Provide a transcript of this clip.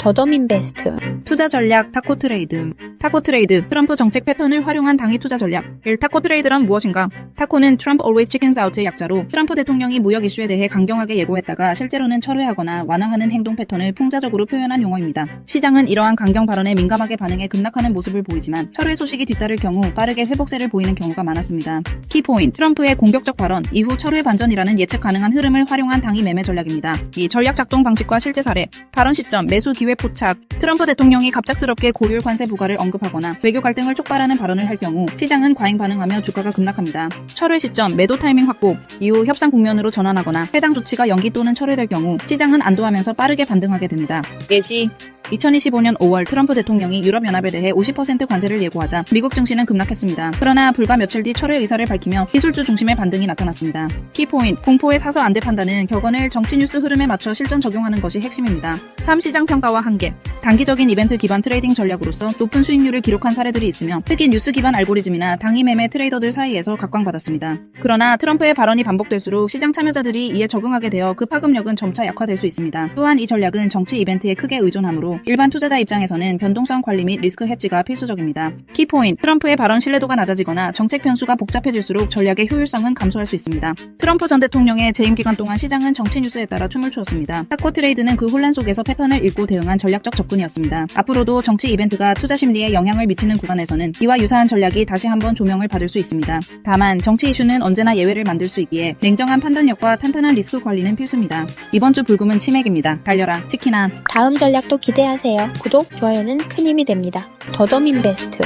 더더민베스트 투자 전략 타코 트레이드. 타코 트레이드. 트럼프 정책 패턴을 활용한 당위 투자 전략. 1. 타코 트레이드란 무엇인가? 타코는 트럼프 always chickens out의 약자로 트럼프 대통령이 무역 이슈에 대해 강경하게 예고했다가 실제로는 철회하거나 완화하는 행동 패턴을 풍자적으로 표현한 용어입니다. 시장은 이러한 강경 발언에 민감하게 반응해 급락하는 모습을 보이지만 철회 소식이 뒤따를 경우 빠르게 회복세를 보이는 경우가 많았습니다. 키포인트. 트럼프의 공격적 발언 이후 철회 반전이라는 예측 가능한 흐름을 활용한 당위 매매 전략입니다. 이 전략 작동 방식과 실제 사례. 발언 시점, 매수 기회 포착. 트럼프 대통령이 갑작스럽게 고율 관세 부과를 언급하거나 외교 갈등을 촉발하는 발언을 할 경우 시장은 과잉 반응하며 주가가 급락합니다. 철회 시점, 매도 타이밍 확보. 이후 협상 국면으로 전환하거나 해당 조치가 연기 또는 철회될 경우 시장은 안도하면서 빠르게 반등하게 됩니다. 예시 2025년 5월 트럼프 대통령이 유럽연합에 대해 50% 관세를 예고하자 미국 증시는 급락했습니다. 그러나 불과 며칠 뒤 철회 의사를 밝히며 기술주 중심의 반등이 나타났습니다. 키포인트, 공포의 사서 안대 판단은 격언을 정치 뉴스 흐름에 맞춰 실전 적용하는 것이 핵심입니다. 3. 시장 평가와 한계. 단기적인 이벤트 기반 트레이딩 전략으로서 높은 수익률을 기록한 사례들이 있으며 특히 뉴스 기반 알고리즘이나 당위 매매 트레이더들 사이에서 각광받았습니다. 그러나 트럼프의 발언이 반복될수록 시장 참여자들이 이에 적응하게 되어 그 파급력은 점차 약화될 수 있습니다. 또한 이 전략은 정치 이벤트에 크게 의존하므로 일반 투자자 입장에서는 변동성 관리 및 리스크 해지가 필수적입니다. 키포인트, 트럼프의 발언 신뢰도가 낮아지거나 정책 변수가 복잡해질수록 전략의 효율성은 감소할 수 있습니다. 트럼프 전 대통령의 재임 기간 동안 시장은 정치 뉴스에 따라 춤을 추었습니다. 타코 트레이드는 그 혼란 속에서 패턴을 읽고 대응한 전략적 접근이었습니다. 앞으로도 정치 이벤트가 투자 심리에 영향을 미치는 구간에서는 이와 유사한 전략이 다시 한번 조명을 받을 수 있습니다. 다만 정치 이슈는 언제나 예외를 만들 수 있기에 냉정한 판단력과 탄탄한 리스크 관리는 필수입니다. 이번 주 불금은 치맥입니다. 달려라 치킨아. 다음 전략도 기대 하세요. 구독, 좋아요는 큰 힘이 됩니다. 더더민베스트